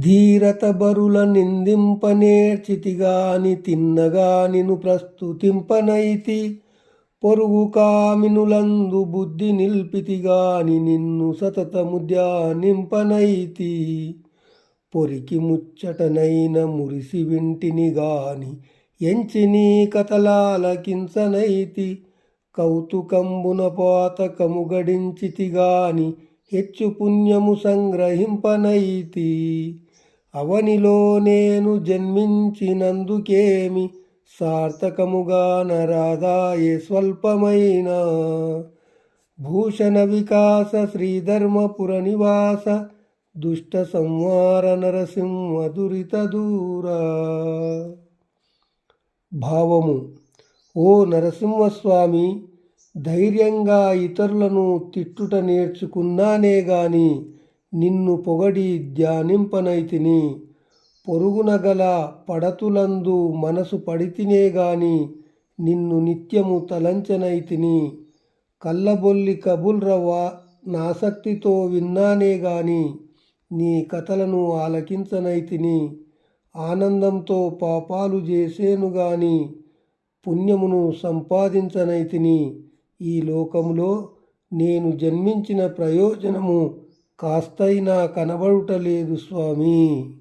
ధీరత బరుల నిందింపనేర్చితిగాని తిన్నగా నిను ప్రస్తుతింపనైతి. పొరుగు కామినులందు బుద్ధి నిల్పితిగాని నిన్ను సతతము ధ్యానింపనైతి. పొరికి ముచ్చటనైన మురిసి వింటిని గాని ఎంచి నీ కథలాలకించనైతి. కౌతుకంబున పాతకము గడించితి గాని హెచ్చు పుణ్యము సంగ్రహింపనైతి. అవనిలో నేను జన్మించినందుకేమి? సార్థకముగా నరాదాయే స్వల్పమైన. భూషణ వికాస శ్రీధర్మపుర నివాస దుష్ట సంహార నరసింహ దురిత దూరా. భావము ఓ నరసింహస్వామి ధైర్యంగా ఇతరులను తిట్టుట నేర్చుకున్నానే గాని నిన్ను పొగడి ధ్యానింపనైతిని. పొరుగున గల పడతులందు మనసు పడితినే గాని నిన్ను నిత్యము తలంచనైతిని. కళ్ళబొల్లి కబుల్రవ్వ నాసక్తితో విన్నానే గాని నీ కథలను ఆలకించనైతిని. ఆనందంతో పాపాలు చేసేను గాని పుణ్యమును సంపాదించనైతిని. ఈ లోకములో నేను జన్మించిన ప్రయోజనము కాస్తైనా కనబడుటలేదు స్వామి.